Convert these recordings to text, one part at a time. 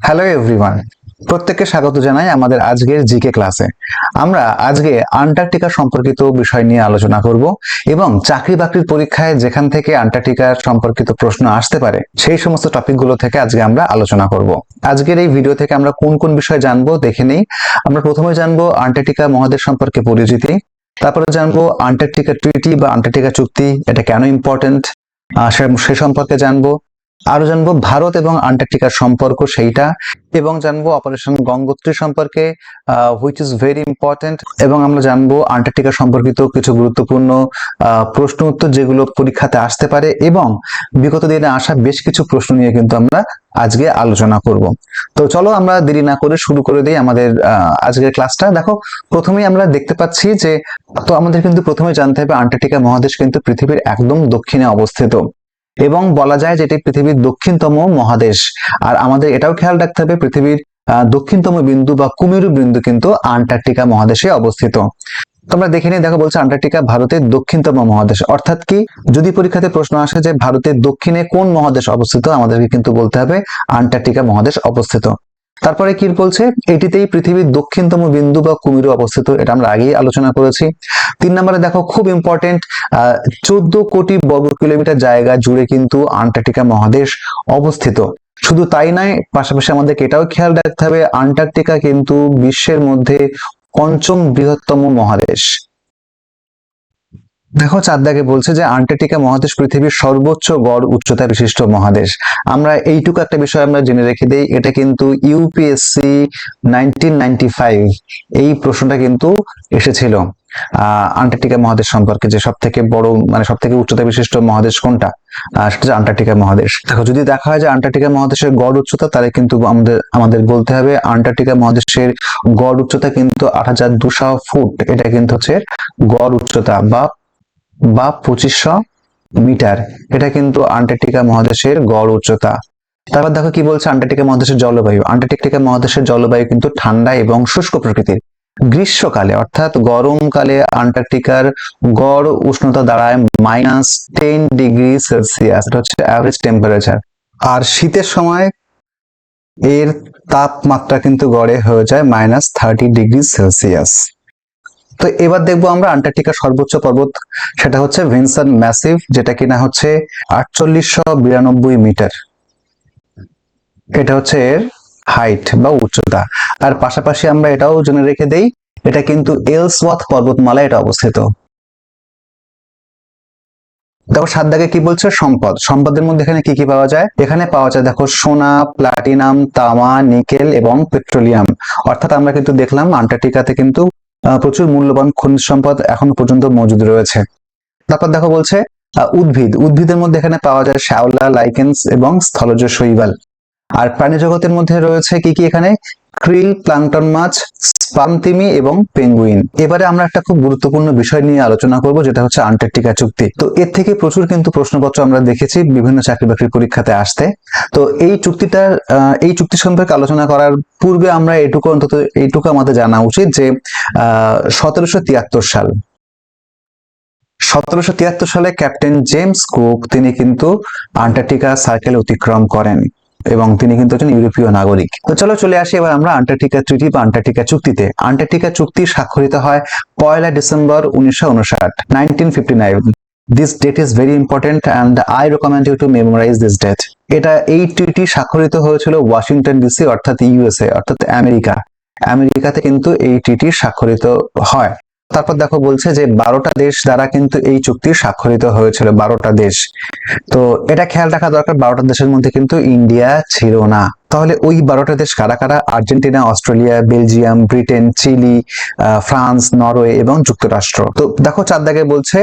Hello everyone প্রত্যেককে স্বাগত জানাই আমাদের আজকের জিকে ক্লাসে আমরা আজকে আন্টার্কটিকা সম্পর্কিত বিষয় নিয়ে আলোচনা করব এবং চাকরি বাকরির পরীক্ষায় যেখান থেকে আন্টার্কটিকা সম্পর্কিত প্রশ্ন আসতে পারে, সেই সমস্ত টপিকগুলো থেকে আজকে আমরা আলোচনা করব। আজকের এই ভিডিও থেকে আমরা কোন কোন বিষয় জানব দেখে নেই। আমরা প্রথমে জানব আন্টার্কটিকা মহাদেশ সম্পর্কে পরিচিতি, তারপরে জানব আন্টার্কটিকা ট্রিটি বা আন্টার্কটিকা চুক্তি, এটা কেন ইম্পর্টেন্ট সে সম্পর্কে জানব আরও জানব ভারত এবং আন্টার্কটিকার সম্পর্ক সেইটা, এবং জানব অপারেশন গঙ্গোত্রী সম্পর্কে হুইচ ইজ ভেরি ইম্পর্টেন্ট এবং আমরা জানব আন্টার্কটিকা সম্পর্কিত কিছু গুরুত্বপূর্ণ প্রশ্ন উত্তর যেগুলো পরীক্ষাতে আসতে পারে, এবং বিগত দিনে আসা বেশ কিছু প্রশ্ন নিয়ে কিন্তু আমরা আজকে আলোচনা করব। তো চলো আমরা দেরি না করে শুরু করে দিই আমাদের আজকের ক্লাসটা। দেখো, প্রথমেই আমরা দেখতে পাচ্ছি যে, তো আমাদের কিন্তু প্রথমে জানতে হবে আন্টার্কটিকা মহাদেশ কিন্তু পৃথিবীর একদম দক্ষিণে অবস্থিত। এবং বলা যায় যে এটি পৃথিবীর দক্ষিণতম মহাদেশ। আর আমাদের এটাও খেয়াল রাখতে হবে, পৃথিবীর দক্ষিণতম বিন্দু বা কুমেরু বিন্দু কিন্তু আন্টার্কটিকা মহাদেশে অবস্থিত। তোমরা দেখে নিয়ে দেখো বলছে আন্টার্কটিকা ভারতের দক্ষিণতম মহাদেশ। অর্থাৎ কি? যদি পরীক্ষাতে প্রশ্ন আসে যে ভারতের দক্ষিণে কোন মহাদেশ অবস্থিত, আমাদেরকে কিন্তু বলতে হবে আন্টার্কটিকা মহাদেশ অবস্থিত। তারপরে কি বলছে, এটিতেই পৃথিবীর দক্ষিণতম বিন্দু বা কুমিরু অবস্থিত, এটা আমরা আগেই আলোচনা করেছি। তিন নম্বরে দেখো, খুব ইম্পর্টেন্ট চোদ্দ কোটি বর্গ কিলোমিটার জায়গা জুড়ে কিন্তু আন্টার্কটিকা মহাদেশ অবস্থিত। শুধু তাই নয়, পাশাপাশি আমাদেরকে এটাও খেয়াল রাখতে হবে, আন্টার্কটিকা কিন্তু বিশ্বের মধ্যে পঞ্চম বৃহত্তম মহাদেশ। দেখো চার দাগে বলছে যে, আন্টার্কটিকা মহাদেশ পৃথিবীর সর্বোচ্চ গড় উচ্চতা বিশিষ্ট মহাদেশ। আমরা এইটুকু একটা বিষয় আমরা জেনে রেখে দিই, এটা কিন্তু ইউপিএসসি নাইনটিন এই প্রশ্নটা কিন্তু এসেছিল আন্টার্কটিকা মহাদেশ সম্পর্কে যে সব থেকে বড় মানে সব থেকে উচ্চতা বিশিষ্ট মহাদেশ কোনটা? সেটা আন্টার্কটিকা মহাদেশ। দেখো, যদি দেখা হয় যে আন্টার্কটিকা মহাদেশের গড় উচ্চতা, তাহলে কিন্তু আমাদের আমাদের বলতে হবে আন্টার্কটিকা মহাদেশের গড় উচ্চতা কিন্তু আট হাজার দুশো ফুট, এটা কিন্তু হচ্ছে গড় উচ্চতা বা বা পঁচিশশো মিটার। এটা কিন্তু আন্টার্কটিকা মহাদেশের গড় উচ্চতা। তারপর দেখো কি বলছে আন্টার্কটিকা মহাদেশের জলবায়ু। আন্টার্কটিকা মহাদেশের জলবায়ু কিন্তু ঠান্ডা এবং শুষ্ক প্রকৃতির। গ্রীষ্মকালে, অর্থাৎ গরমকালে আন্টার্কটিকার গড় উষ্ণতা দাঁড়ায় মাইনাস টেন ডিগ্রি সেলসিয়াস। এটা হচ্ছে অ্যাভারেজ টেম্পারেচার আর শীতের সময় এর তাপমাত্রা কিন্তু গড়ে হয়ে যায় মাইনাস থার্টি ডিগ্রি সেলসিয়াস। তো এবার দেখব আমরা আন্টার্কটিকার সর্বোচ্চ পর্বত, সেটা হচ্ছে ভিনসন ম্যাসিভ, যেটা কিনা হচ্ছে আটচল্লিশশো বিরানব্বই মিটার। এটা হচ্ছে এর হাইট বা উচ্চতা। আর পাশাপাশি আমরা এটাও জেনে রেখে দেই, এটা কিন্তু এলসওয়াথ পর্বতমালা এটা অবস্থিত। দেখো সাত দাগে কি বলছে? সম্পদ। সম্পদের মধ্যে এখানে কি কি পাওয়া যায়? এখানে পাওয়া যায়, দেখো, সোনা, প্লাটিনাম, তামা, নিকেল এবং পেট্রোলিয়াম। অর্থাৎ আমরা কিন্তু দেখলাম আন্টার্কটিকাতে কিন্তু প্রচুর মূল্যবান খনিজ সম্পদ এখনও পর্যন্ত মজুদ রয়েছে। তারপর দেখো বলছে উদ্ভিদ। উদ্ভিদের মধ্যে এখানে পাওয়া যায় শ্যাওলা, লাইকেন্স এবং স্থলজ শৈবাল। আর প্রাণী জগতের মধ্যে রয়েছে কি কি এখানে? ক্রিল প্লাঙ্কটন মাছ, স্পামতিমি এবং পেঙ্গুইন। এবারে আমরা একটা খুব গুরুত্বপূর্ণ বিষয় নিয়ে আলোচনা করব, যেটা হচ্ছে আন্টার্কটিকা চুক্তি। তো এর থেকে প্রচুর কিন্তু প্রশ্নপত্র আমরা দেখেছি বিভিন্ন চাকরি বাকরির পরীক্ষাতে আসতে। তো এই চুক্তিটার এই চুক্তি সম্পর্কে আলোচনা করার পূর্বে আমরা এটুকু অন্তত, এইটুকু আমাদের জানা উচিত যে সতেরোশো তিয়াত্তর সাল। সতেরোশো তিয়াত্তর সালে ক্যাপ্টেন জেমস কুক, তিনি কিন্তু আন্টার্কটিকা সার্কেল অতিক্রম করেন। এবং তিনি কিন্তু একজন ইউরোপীয় নাগরিক। তো চলো চলে আসি এবার আমরা আন্টার্কটিকা ট্রিটি বা আন্টার্কটিকা চুক্তিতে। আন্টার্কটিকা চুক্তি স্বাক্ষরিত হয় পয়লা ডিসেম্বর উনিশশো উনষাট nineteen fifty nine this date is very important and I recommend you to memorize this date এটা এই ট্রিটি স্বাক্ষরিত হয়েছিল ওয়াশিংটন ডিসি অর্থাৎ ইউএসএ, অর্থাৎ আমেরিকা। আমেরিকাতে কিন্তু এই ট্রিটি স্বাক্ষরিত হয়। তারপর দেখো বলছে যে বারোটা দেশ দ্বারা কিন্তু এই চুক্তি স্বাক্ষরিত হয়েছিল, বারোটা দেশ। তো এটা খেয়াল রাখা দরকার, বারোটা দেশের মধ্যে কিন্তু ইন্ডিয়া ছিল না। তাহলে ওই বারোটা দেশ কারা কারা? Argentina, Australia, Belgium, Britain, Chile France, Norway এবং যুক্তরাষ্ট্র। তো দেখো চার দাগে বলছে,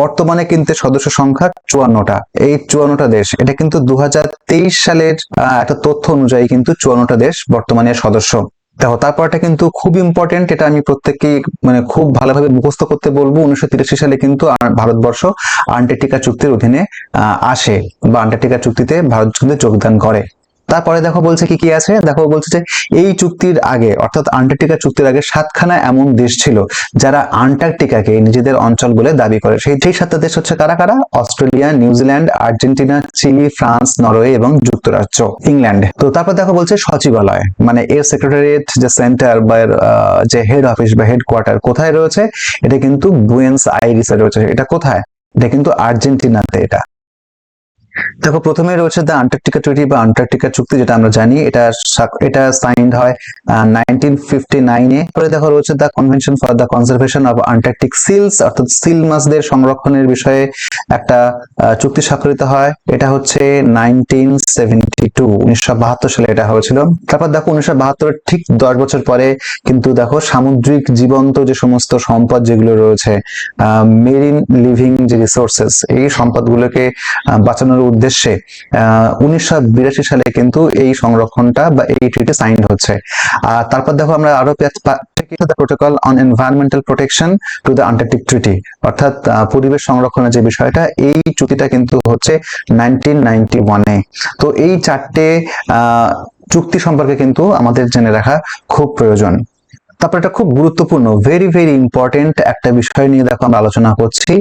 বর্তমানে কিন্তু সদস্য সংখ্যা চুয়ান্নটা। এই চুয়ান্নটা দেশ, এটা কিন্তু দু হাজার তেইশ সালের একটা তথ্য অনুযায়ী কিন্তু চুয়ান্নটা দেশ বর্তমানে সদস্য। দেখো, তারপরটা কিন্তু খুব ইম্পর্টেন্ট এটা আমি প্রত্যেককে মানে খুব ভালোভাবে মুখস্থ করতে বলব। উনিশশো তিরাশি সালে কিন্তু ভারতবর্ষ আন্টার্কটিকা চুক্তির অধীনে আসে বা আন্টার্কটিকা চুক্তিতে ভারত যোগদান করে। তারপরে দেখো বলছে কি কি আছে? দেখো বলছে যে এই চুক্তির আগে, অর্থাৎ আন্টার্কটিকা চুক্তির আগে সাতখানা এমন দেশ ছিল যারা আন্টার্কটিকাকে নিজেদের অঞ্চল বলে দাবি করে। সেই সেই সাতটা দেশ হচ্ছে কারা কারা? Australia New Zealand Argentina, Chile, France, Norway এবং যুক্তরাষ্ট্র ইংল্যান্ড। তো তারপর দেখো বলছে সচিবালয় মানে এর সেক্রেটারিয়েট যে সেন্টার বা যে হেড অফিস বা হেডকোয়ার্টার কোথায় রয়েছে? এটা কিন্তু বুয়েন্স আইরিসে রয়েছে। এটা কোথায়? এটা কিন্তু আর্জেন্টিনাতে এটা। দেখো, প্রথমে রয়েছে দ্য আন্টার্কটিকা ট্রিটি বা আন্টার্কটিকা চুক্তি, যেটা আমরা জানি। এটা এটা সাইন্ড হয় নাইনটিন নাইনে পরে দেখো, রয়েছে the convention for the conservation of Antarctic seals অর্থাৎ সিল মাছদের সংরক্ষণের বিষয়ে একটা চুক্তি স্বাক্ষরিত হয়। এটা হচ্ছে নাইনটিন সেভেন্টি টু উনিশশো বাহাত্তর সালে এটা হয়েছিল। তারপর দেখো, উনিশশো বাহাত্তরের ঠিক দশ বছর পরে কিন্তু দেখো, সামুদ্রিক জীবন্ত যে সমস্ত সম্পদ যেগুলো রয়েছে মেরিন লিভিং যে রিসোর্সেস এই সম্পদগুলোকে বাঁচানোর উদ্দেশ্যে উনিশশো বিরাশি সালে কিন্তু এই সংরক্ষণটা বা এই ট্রিটি সাইন হচ্ছে। আর তারপর দেখো আমরা আরও protocol on environmental protection to the Antarctic treaty অর্থাৎ পরিবেশ সংরক্ষণের যে বিষয়টা, এই চুক্তিটা কিন্তু হচ্ছে নাইনটিন নাইনটি ওয়ানে তো এই চারটে চুক্তি সম্পর্কে কিন্তু আমাদের জেনে রাখা খুব প্রয়োজন। তারপর এটা খুব গুরুত্বপূর্ণ ভেরি ভেরি ইম্পর্টেন্ট একটা বিষয় নিয়ে দেখো আমরা আলোচনা করছি।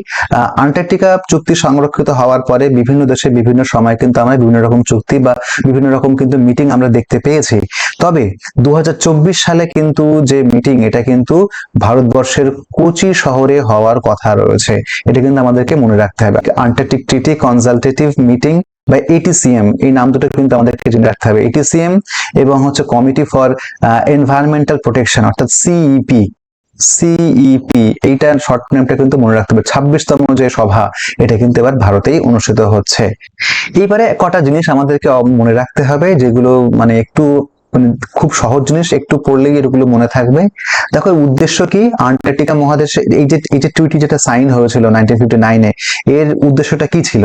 আন্টার্কটিকা চুক্তি সংরক্ষিত হওয়ার পরে বিভিন্ন দেশে বিভিন্ন সময় কিন্তু আমরা বিভিন্ন রকম চুক্তি বা বিভিন্ন রকম কিন্তু মিটিং আমরা দেখতে পেয়েছি। তবে দু হাজার চব্বিশ সালে কিন্তু যে মিটিং এটা কিন্তু ভারতবর্ষের কোচি শহরে হওয়ার কথা রয়েছে। এটা কিন্তু আমাদেরকে মনে রাখতে হবে। আন্টার্কটিক ট্রিটি কনসালটেটিভ মিটিং বা এটিসিএম এই নাম দুটো কিন্তু আমাদেরকে জেনে রাখতে হবে। এটিসিএম এবং হচ্ছে কমিটি ফর এনভায়রনমেন্টাল প্রোটেকশন অর্থাৎ সিইপি সিইপি এইটার শর্ট নেমটা কিন্তু মনে রাখতে হবে। ছাব্বিশতম যে সভা, এটা কিন্তু এবার ভারতেই অনুষ্ঠিত হচ্ছে। এইবারে কটা জিনিস আমাদেরকে মনে রাখতে হবে, যেগুলো মানে একটু মানে খুব সহজ জিনিস, একটু পড়লেই এগুলো মনে থাকবে। দেখো উদ্দেশ্য কি? আন্টার্কটিকা মহাদেশে, এই যে এই যে টুইটি যেটা সাইন হয়েছিল নাইনটিন ফিফটি নাইনে এর উদ্দেশ্যটা কি ছিল?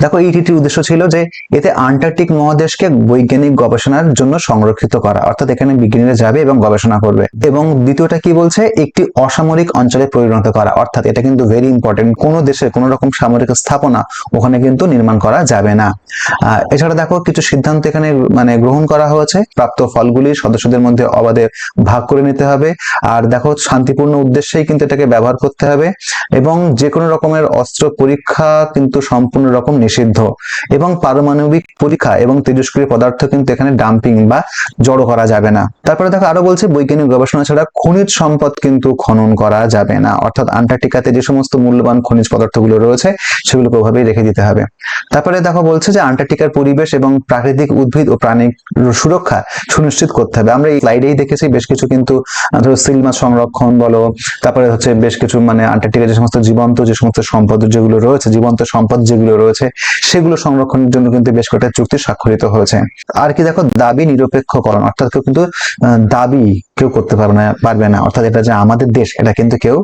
দেখো এই ট্রিটির উদ্দেশ্য ছিল যে এতে আন্টার্কটিক মহাদেশকে বৈজ্ঞানিক গবেষণার জন্য সংরক্ষিত করা। অর্থাৎ এখানে বিজ্ঞানীরা যাবে এবং গবেষণা করবে। এবং দ্বিতীয়টা কি বলছে? একটি অসামরিক অঞ্চলে পরিণত করা। অর্থাৎ এটা কিন্তু ভেরি ইম্পর্টেন্ট কোনো দেশে কোনো রকম সামরিক স্থাপনা ওখানে কিন্তু নির্মাণ করা যাবে না। এছাড়া দেখো, কিছু সিদ্ধান্ত এখানে মানে গ্রহণ করা হয়েছে। প্রাপ্ত ফলগুলি সদস্যদের মধ্যে অবাধে ভাগ করে নিতে হবে। আর দেখো, শান্তিপূর্ণ উদ্দেশ্যেই কিন্তু এটাকে ব্যবহার করতে হবে। এবং যে কোনো রকমের অস্ত্র পরীক্ষা কিন্তু সম্পূর্ণ রকম নিষিদ্ধ। এবং পারমাণবিক পরীক্ষা এবং তেজস্ক্রিয় পদার্থ কিন্তু এখানে ডাম্পিং বা জড়ো করা যাবে না। তারপরে দেখো আরও বলছে, বৈজ্ঞানিক গবেষণা ছাড়া খনিজ সম্পদ কিন্তু খনন করা যাবে না। অর্থাৎ আন্টার্কটিকাতে যে সমস্ত মূল্যবান খনিজ পদার্থগুলো রয়েছে সেগুলোকে ওভাবেই রেখে দিতে হবে। তারপরে দেখো বলছে যে আন্টার্কটিকার পরিবেশ এবং প্রাকৃতিক উদ্ভিদ ও প্রাণী সুরক্ষা সুনিশ্চিত করতে হবে। আমরা এই স্লাইডেই দেখেছি, বেশ কিছু কিন্তু ধরো সিল মাছ সংরক্ষণ বলো, তারপরে হচ্ছে বেশ কিছু মানে আন্টার্কটিকার যে সমস্ত জীবন্ত, যে সমস্ত সম্পদ যেগুলো রয়েছে, জীবন্ত সম্পদ যেগুলো রয়েছে সেগুলো সংরক্ষণের জন্য কিন্তু বেশ কয়েকটা চুক্তি স্বাক্ষরিত হয়েছে। আর কি দেখো, দাবি নিরপেক্ষকরণ, অর্থাৎ কেউ কিন্তু দাবি কেউ করতে পারবে না পারবে না। অর্থাৎ এটা যে আমাদের দেশ, এটা কিন্তু কেউ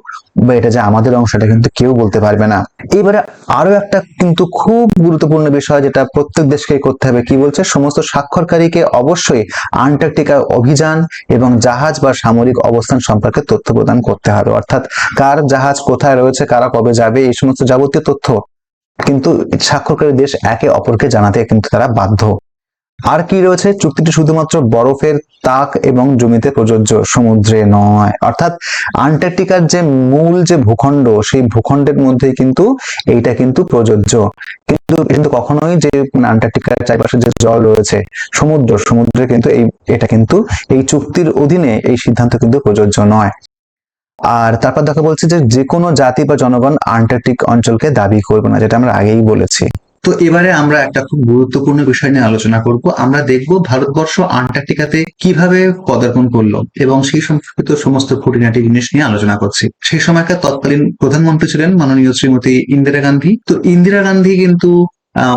বা এটা যে আমাদের অংশ, এটা কিন্তু কেউ বলতে পারবে না। এবারে আরও একটা কিন্তু খুব গুরুত্বপূর্ণ বিষয়, যেটা প্রত্যেক দেশকে করতে হবে, কি বলছে? সমস্ত স্বাক্ষরকারীকে অবশ্যই আন্টার্কটিকা অভিযান এবং জাহাজ বা সামরিক অবস্থান সম্পর্কে তথ্য প্রদান করতে হবে। অর্থাৎ কার জাহাজ কোথায় রয়েছে, কারা কবে যাবে, এই সমস্ত যাবতীয় তথ্য কিন্তু স্বাক্ষরকারী দেশ একে অপরকে জানাতে কিন্তু তারা বাধ্য। আর কি রয়েছে? চুক্তিটি শুধুমাত্র বরফের তাক এবং জমিতে প্রযোজ্য সমুদ্রে নয়। অর্থাৎ আন্টার্কটিকার যে মূল যে ভূখণ্ড, সেই ভূখণ্ডের মধ্যে কিন্তু এইটা কিন্তু প্রযোজ্য। কিন্তু কিন্তু কখনোই যে আন্টার্কটিকার চারপাশে যে জল রয়েছে, সমুদ্র, সমুদ্রে কিন্তু এই, এটা কিন্তু এই চুক্তির অধীনে এই সিদ্ধান্ত কিন্তু প্রযোজ্য নয়। আর তারপর দেখা বলছে যে যে কোনো জাতি বা জনগণ আন্টার্কটিক অঞ্চলকে দাবি করবে না, যেটা আমরা আগেই বলেছি। তো এবারে আমরা একটা খুব গুরুত্বপূর্ণ বিষয় নিয়ে আলোচনা করব। আমরা দেখব ভারতবর্ষ আন্টার্কটিকাতে কীভাবে পদার্পণ করল এবং সেই সম্পর্কিত সমস্ত খুঁটিনাটি জিনিস নিয়ে আলোচনা করছি। সেই সময়কার তৎকালীন প্রধানমন্ত্রী ছিলেন মাননীয় শ্রীমতী ইন্দিরা গান্ধী। তো ইন্দিরা গান্ধী কিন্তু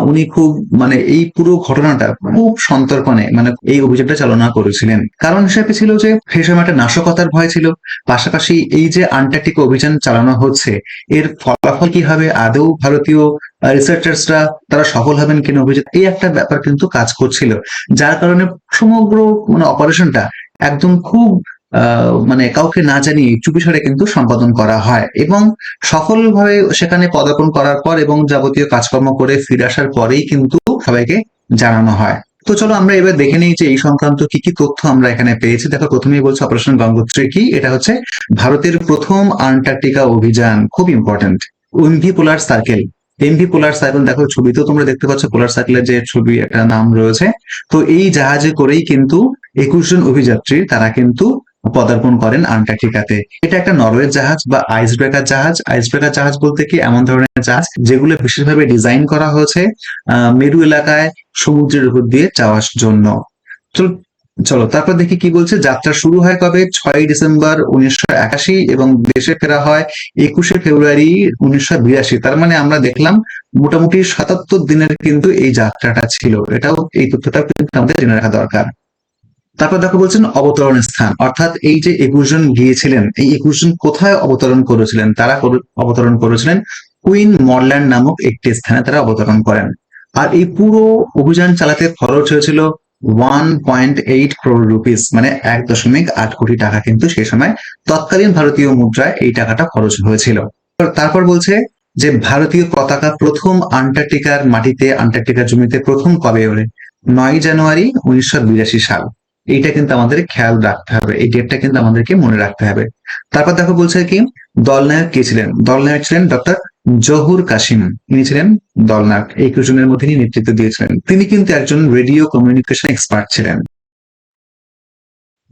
উনি খুব মানে এই পুরো ঘটনাটা খুব সন্তর্পণে মানে এই অভিযানটা চালনা করেছিলেন। কারণ হিসেবে ছিল যে সেই সময় একটা নাশকতার ভয় ছিল। পাশাপাশি এই যে আন্টার্কটিক অভিযান চালানো হচ্ছে এর ফলাফল কি হবে? আদৌ ভারতীয় রিসার্চার্সরা তারা সফল হবেন কিনা অভিযোগ? এই একটা ব্যাপার কিন্তু কাজ করছিল। যার কারণে সমগ্র মানে অপারেশনটা একদম খুব মানে কাউকে না জানিয়ে চুপি চুপিসারে কিন্তু সম্পাদন করা হয় এবং সফলভাবে সেখানে পদার্পণ করার পর এবং যাবতীয় কাজকর্ম করে ফিরে আসার পরেই কিন্তু সবাইকে জানানো হয়। তো চলো আমরা এবার দেখে নিই যে এই সংক্রান্ত কি কি তথ্য আমরা এখানে পেয়েছি। দেখো, প্রথমেই বলছে অপারেশন গঙ্গোত্রী কি? এটা হচ্ছে ভারতের প্রথম আন্টার্কটিকা অভিযান, খুব important MV polar circle MV polar circle দেখো ছবিতেও তোমরা দেখতে পাচ্ছ পোলার সার্কেলের যে ছবি, একটা নাম রয়েছে। তো এই জাহাজে করেই কিন্তু একুশ জন অভিযাত্রী, তারা কিন্তু পদার্পণ করেন আন্টার্কটিকাতে। এটা একটা নরওয়ের জাহাজ বা আইস ব্রেকার জাহাজ। আইস ব্রেকার জাহাজ বলতে কি এমন ধরনের জাহাজ যেগুলো বিশেষভাবে ডিজাইন করা হয়েছে মেরু এলাকায় সমুদ্রের উপর দিয়ে যাওয়ার জন্য। চলো তারপর দেখি কি বলছে। যাত্রা শুরু হয় কবে? ছয় ডিসেম্বর উনিশশো একাশি এবং দেশে ফেরা হয় একুশে ফেব্রুয়ারি উনিশশো বিরাশি। তার মানে আমরা দেখলাম মোটামুটি সাতাত্তর দিনের কিন্তু এই যাত্রাটা ছিল। এটাও এই তথ্যটা কিন্তু আমাদের জেনে রাখা দরকার। তারপর দেখো বলছেন অবতরণ স্থান। অর্থাৎ এই যে একুশ জন গিয়েছিলেন, এই একুশ জন কোথায় অবতরণ করেছিলেন? তারা অবতরণ করেছিলেন কুইন মরল্যান্ড নামক একটি স্থানে তারা অবতরণ করেন। আর এই পুরো অভিযান চালাতে খরচ হয়েছিল one point eight crore rupees মানে এক দশমিক আট কোটি টাকা কিন্তু সেই সময় তৎকালীন ভারতীয় মুদ্রায় এই টাকাটা খরচ হয়েছিল। তারপর বলছে যে ভারতীয় পতাকা প্রথম আন্টার্কটিকার মাটিতে, আন্টার্কটিকার জমিতে প্রথম কবে ওড়ে? নয় জানুয়ারি উনিশশো বিরাশি সাল। এইটা কিন্তু আমাদের খেয়াল রাখতে হবে, এই ডেটটা কিন্তু আমাদেরকে মনে রাখতে হবে। তারপর দেখো বলছে কি, দলনায়ক কে ছিলেন? দলনায়ক ছিলেন ডক্টর জহুর কাশিম ইনি ছিলেন দলনায়ক, এই জনের মধ্যে নেতৃত্ব দিয়েছিলেন। তিনি কিন্তু একজন রেডিও কমিউনিকেশন এক্সপার্ট ছিলেন।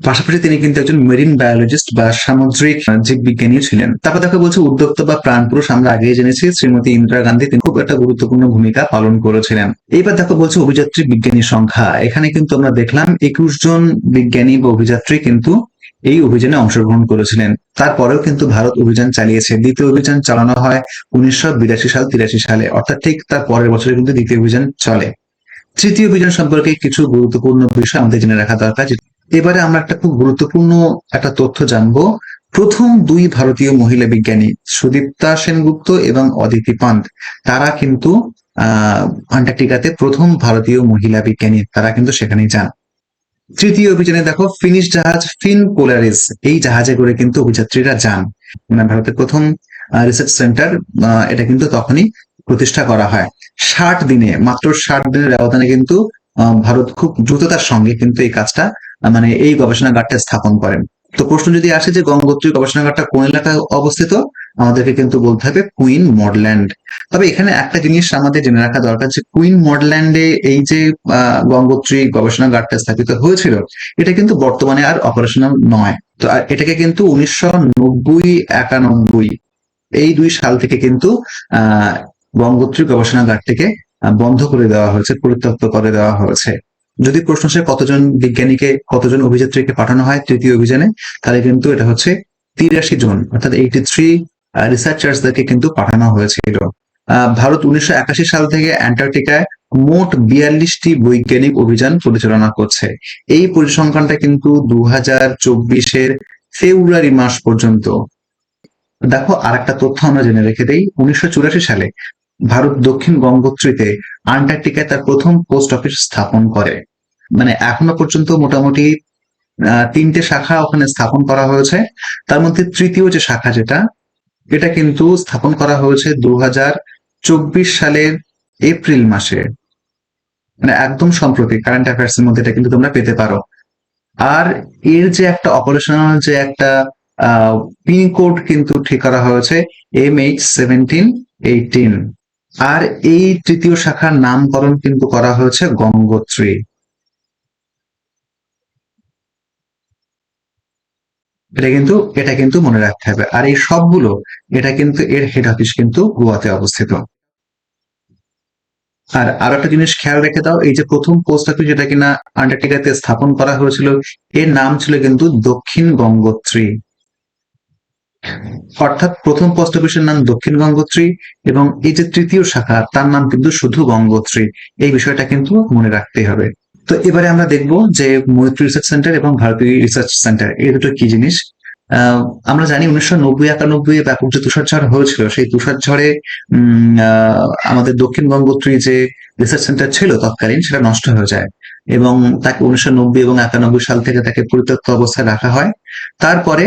পাশাপাশি তিনি কিন্তু একজন মেরিন বায়োলজিস্ট বা সামুদ্রিক জীববিজ্ঞানী ছিলেন। তারপর দেখো বলছে উদ্যোক্তা বা প্রাণপুরুষ আমরা আগেই জেনেছি, শ্রীমতী ইন্দিরা গান্ধী তিনি খুব একটা গুরুত্বপূর্ণ ভূমিকা পালন করেছিলেন। এইবার দেখো বলছে অভিযাত্রী বিজ্ঞানী সংখ্যা। এখানে কিন্তু আমরা দেখলাম একুশ জন বিজ্ঞানী বা অভিযাত্রী কিন্তু এই অভিযানে অংশগ্রহণ করেছিলেন। তারপরেও কিন্তু ভারত অভিযান চালিয়েছে। দ্বিতীয় অভিযান চালানো হয় উনিশশো বিরাশি সাল, তিরাশি সালে। অর্থাৎ ঠিক তার পরের বছরে কিন্তু দ্বিতীয় অভিযান চলে। তৃতীয় অভিযান সম্পর্কে কিছু গুরুত্বপূর্ণ বিষয় আমাদের জেনে রাখা দরকার এবারে আমরা একটা খুব গুরুত্বপূর্ণ একটা তথ্য জানব। প্রথম দুই ভারতীয় মহিলা বিজ্ঞানী সুদীপ্তা সেনগুপ্ত এবং অদিতি পান্ত তারা কিন্তু আহ আন্টার্কটিকাতে প্রথম ভারতীয় মহিলা বিজ্ঞানী, তারা কিন্তু সেখানেই যান। তৃতীয় অভিযানে দেখো, ফিনিশ জাহাজ ফিন পোলারিস, এই জাহাজে করে কিন্তু অভিযাত্রীরা যান। মানে ভারতের প্রথম রিসার্চ সেন্টার এটা কিন্তু তখনই প্রতিষ্ঠা করা হয়। ষাট দিনে, মাত্র ষাট দিনের ব্যবধানে কিন্তু ভারত খুব দ্রুততার সঙ্গে কিন্তু এই কাজটা মানে এই গবেষণাগারটা স্থাপন করেন। তো প্রশ্ন যদি আসে যে গঙ্গোত্রী গবেষণাগারটা কোন এলাকায় অবস্থিত, আমাদেরকে কিন্তু বলতে হবে কুইন মডল্যান্ড। তবে এখানে একটা জিনিস আমাদের জেনে রাখা দরকার যে কুইন মডল্যান্ডে এই যে গঙ্গোত্রী গবেষণাগারটা স্থাপিত হয়েছিল, এটা কিন্তু বর্তমানে আর অপারেশনাল নয়। তো এটাকে কিন্তু উনিশশো নব্বই একানব্বই, এই দুই সাল থেকে কিন্তু, আহ গঙ্গোত্রী গবেষণাগারটিকে বন্ধ করে দেওয়া হয়েছে, পরিত্যক্ত করে দেওয়া হয়েছে। যদি প্রশ্ন আসে, কতজন বিজ্ঞানীকে, কতজন অভিযাত্রীকে পাঠানো হয় তৃতীয় অভিযানে, তাহলে কিন্তু এটা হচ্ছে তিরাশি জন, অর্থাৎ এইটি থ্রি রিসার্চার্সদেরকে কিন্তু পাঠানো হয়েছিল। ভারত উনিশশো একাশি সাল থেকে অ্যান্টার্কটিকায় মোট বিয়াল্লিশটি বৈজ্ঞানিক অভিযান পরিচালনা করছে। এই পরিসংখ্যানটা কিন্তু দু হাজার চব্বিশের ফেব্রুয়ারি মাস পর্যন্ত। দেখো আর একটা তথ্য আমরা জেনে রেখে দেই। উনিশশো সালে ভারত দক্ষিণ গঙ্গোত্রীতে আন্টার্কটিকায় তার প্রথম পোস্ট অফিস স্থাপন করে। মানে এখনও পর্যন্ত মোটামুটি তিনটে শাখা ওখানে স্থাপন করা হয়েছে। তার মধ্যে তৃতীয় যে শাখা যেটা, এটা কিন্তু স্থাপন করা হয়েছে দু হাজার চব্বিশ সালের এপ্রিল মাসে। মানে একদম সম্প্রতি কারেন্ট অ্যাফেয়ার্স এর মধ্যে এটা কিন্তু তোমরা পেতে পারো। আর এর যে একটা অপারেশনাল যে একটা পিনকোড কিন্তু ঠিক করা হয়েছে এম এইচ সেভেন্টিন এইটিন আর এই তৃতীয় শাখার নামকরণ কিন্তু করা হয়েছে গঙ্গোত্রী। এটা কিন্তু এটা কিন্তু মনে রাখতে হবে। আর এই সবগুলো, এটা কিন্তু এর হেড অফিস কিন্তু গোয়াতে অবস্থিত। আর আরও একটা জিনিস খেয়াল রেখে দাও, এই যে প্রথম পোস্ট অফিস যেটা কিনা আন্টার্কটিকাতে স্থাপন করা হয়েছিল, এর নাম ছিল কিন্তু দক্ষিণ গঙ্গোত্রী। অর্থাৎ প্রথম পোস্ট অফিসের নাম দক্ষিণ গঙ্গোত্রী এবং এই যে তৃতীয় শাখা, তার নাম কিন্তু শুধু গঙ্গোত্রী। এই বিষয়টা কিন্তু মনে রাখতেই হবে। তো এবারে আমরা দেখব যে মৈত্রী রিসার্চ সেন্টার এবং ভারতীয় রিসার্চ সেন্টার এই দুটো কি জিনিস? আমরা জানি উনিশশো নব্বই, একানব্বই ব্যাপক যে তুষারঝড় হয়েছিল, সেই তুষারঝড়ে আমাদের দক্ষিণ গঙ্গোত্রী যে রিসার্চ সেন্টার ছিল তৎকালীন, সেটা নষ্ট হয়ে যায়। এবং তাকে উনিশশো নব্বই এবং একানব্বই সাল থেকে তাকে পরিত্যক্ত অবস্থায় রাখা হয়। তারপরে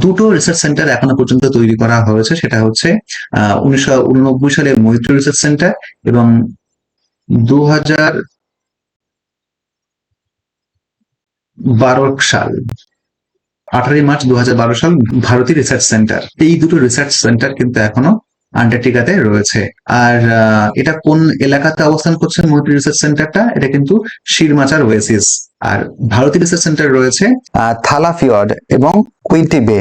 দুটো রিসার্চ সেন্টার এখনও পর্যন্ত তৈরি করা হয়েছে, সেটা হচ্ছে, আহ, উনিশশো উননব্বই সালে মৈত্রী রিসার্চ সেন্টার এবং দু হাজার বারো সাল। আঠারোই মার্চ দু হাজার বারো সাল ভারতী রিসার্চ সেন্টার এই দুটো রিসার্চ সেন্টার কিন্তু এখনও আন্টার্কটিকাতে রয়েছে। আর এটা কোন এলাকাতে অবস্থান করছে মৈত্রী রিসার্চ সেন্টারটা এটা কিন্তু শিরমাচার ওয়েসিস আর ভারতী রিসার্চ সেন্টার রয়েছে থালা ফিওর্ড এবং কুইন্টি বে।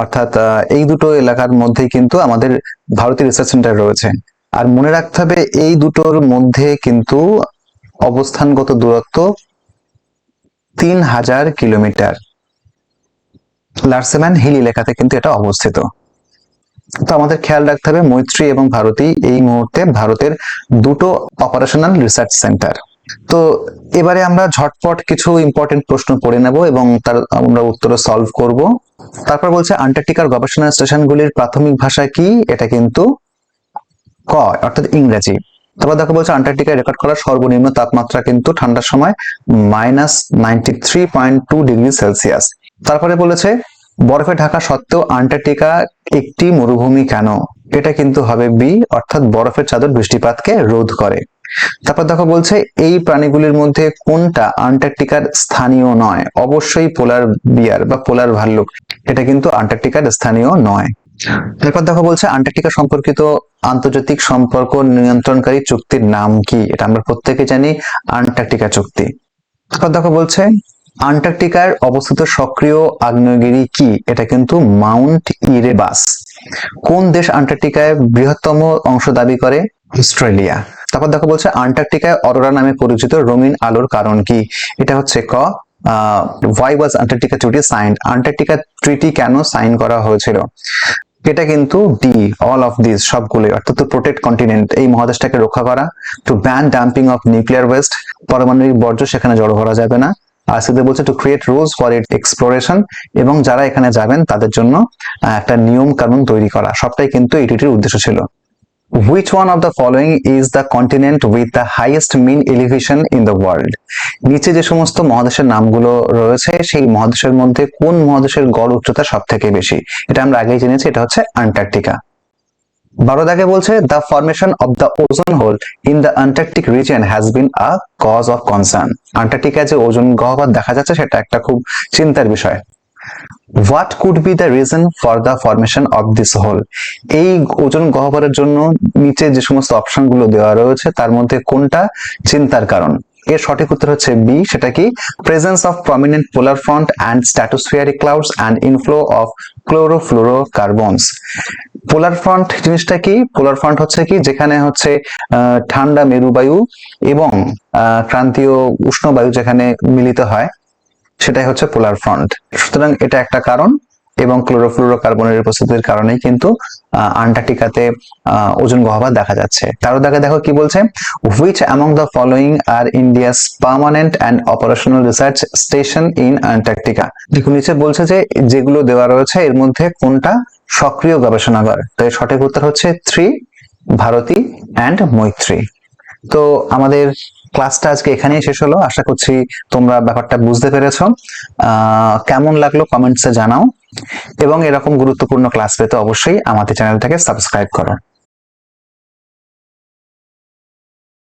অর্থাৎ এই দুটো এলাকার মধ্যেই কিন্তু আমাদের ভারতীয় রিসার্চ সেন্টার রয়েছে। আর মনে রাখতে হবে, এই দুটোর মধ্যে কিন্তু অবস্থানগত দূরত্ব তিন হাজার কিলোমিটার। লার্সেম্যান হিল এলাকাতে কিন্তু এটা অবস্থিত। তো আমাদের খেয়াল রাখতে হবে, মৈত্রী এবং ভারতী এই মুহূর্তে ভারতের দুটো অপারেশনাল রিসার্চ সেন্টার তো এবারে আমরা ঝটপট কিছু ইম্পর্টেন্ট প্রশ্ন পড়ে নেব এবং তার আমরা উত্তর সলভ করব। তারপর বলছে, আন্টার্কটিকার গবেষণা স্টেশনগুলির প্রাথমিক ভাষা কি? এটা কিন্তু ক, অর্থাৎ ইংরেজি। তারপর দেখো বলছে আন্টার্কটিকায় রেকর্ড করা সর্বনিম্ন তাপমাত্রা কিন্তু ঠান্ডার সময় minus ninety three point two degree Celsius তারপরে বলেছে, বরফে ঢাকা সত্ত্বেও আন্টার্কটিকা একটি মরুভূমি কেন? এটা কিন্তু হবে বি অর্থাৎ বরফের চাদর বৃষ্টিপাতকে রোধ করে। তারপর দেখো বলছে, এই প্রাণীগুলির মধ্যে কোনটা আন্টার্কটিকার স্থানীয় নয়? অবশ্যই পোলার বিয়ার বা পোলার ভাল্লুক। এটা কিন্তু আন্টার্কটিকার স্থানীয় নয়। তারপর দেখো বলছে, আন্টার্কটিকা সম্পর্কিত আন্তর্জাতিক সম্পর্ক নিয়ন্ত্রণকারী চুক্তির নাম কি? এটা আমরা প্রত্যেকে জানি, আন্টার্কটিকা চুক্তি। তারপর দেখো বলছে, আন্টার্কটিকার অবস্থিত সক্রিয় আগ্নেয়গিরি কি? এটা কিন্তু মাউন্ট ইরেবাস। কোন দেশ আন্টার্কটিকায় বৃহত্তম অংশ দাবি করে? অস্ট্রেলিয়া। তারপর দেখো বলছে, আন্টার্কটিকায় অরোরা নামে পরিচিত রঙিন আলোর কারণ কি? এটা হচ্ছে ক আহ why was Antarctica treaty sign Antarctica treaty কেন সাইন করা হয়েছিল? এটা কিন্তু ডি অল অফ দিস সবগুলো অর্থাৎ টু প্রোটেক্ট কন্টিনেন্ট এই মহাদেশটাকে রক্ষা করা to ban dumping of nuclear waste পারমাণবিক বর্জ্য সেখানে জড়ো করা যাবে না। আর সেটা বলছে to create rules for it exploration এবং যারা এখানে যাবেন, তাদের জন্য একটা নিয়ম কানুন তৈরি করা। সবটাই কিন্তু এটিটির উদ্দেশ্য ছিল। Which one of the following is the continent with the highest mean elevation in the world? নিচে যে সমস্ত মহাদেশের নামগুলো রয়েছে, সেই মহাদেশের মধ্যে কোন মহাদেশের গড় উচ্চতা সব থেকে বেশি? এটা আমরা আগেই জেনেছি, এটা হচ্ছে আন্টার্কটিকা। বারো দাগে বলছে the formation of the ozone hole in the Antarctic region has been a cause of concern আন্টার্কটিকায় যে ওজন গহ্বর দেখা যাচ্ছে, সেটা একটা খুব চিন্তার বিষয়। What could be the reason for the formation of this hole এই ওজন গহ্বরের জন্য নিচে যে সমস্ত অপশনগুলো দেওয়া রয়েছে তার মধ্যে কোনটা চিন্তার কারণ? এর সঠিক উত্তর হচ্ছে বি সেটা কি? Presence of prominent polar front and stratospheric clouds and inflow of chlorofluorocarbons polar front জিনিসটা কি? পোলার ফ্রন্ট হচ্ছে কি? যেখানে হচ্ছে ঠান্ডা মেরুবায়ু এবং আহ, ক্রান্তীয় উষ্ণ বায়ু যেখানে মিলিত হয়। সেটাই হচ্ছে পোলার ফ্রন্ট সুতরাং এটা একটা কারণ এবং ক্লোরোফ্লোরোকার্বনের উপস্থিতির কারণেই কিন্তু আন্টার্কটিকাতে ওজন গহ্বর দেখা যাচ্ছে। তারও দেখে দেখো কি বলছে? Which among the following are India's permanent and operational research station in Antarctica দেখুন নিচে বলছে যে যেগুলো দেওয়া রয়েছে, এর মধ্যে কোনটা সক্রিয় গবেষণাগার? তো এর সঠিক উত্তর হচ্ছে থ্রি ভারতী অ্যান্ড মৈত্রী। তো আমাদের ক্লাসটা আজকে এখানেই শেষ হলো। আশা করছি তোমরা ব্যাপারটা বুঝতে পেরেছ। কেমন লাগল কমেন্টসে জানাও। এবং এরকম গুরুত্বপূর্ণ ক্লাস পেতে অবশ্যই আমাদের চ্যানেলটাকে সাবস্ক্রাইব করো।